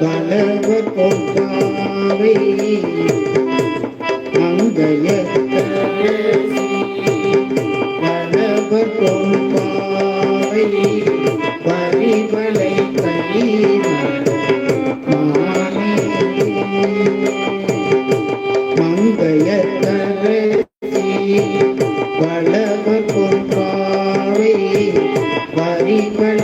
கணவர் பொன்பாவை மங்கைய கணவர் பொன்பாவை பரிமலை மங்கைய வளவர் பொன்பாவை பரிமலை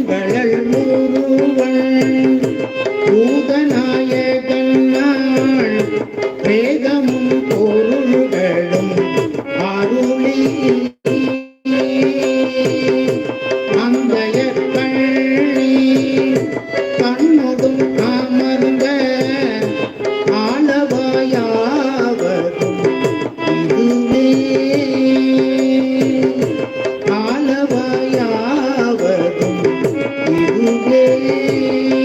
பூங்கழல் முருவன் பூதநாயகன் வேதமும் போ rei.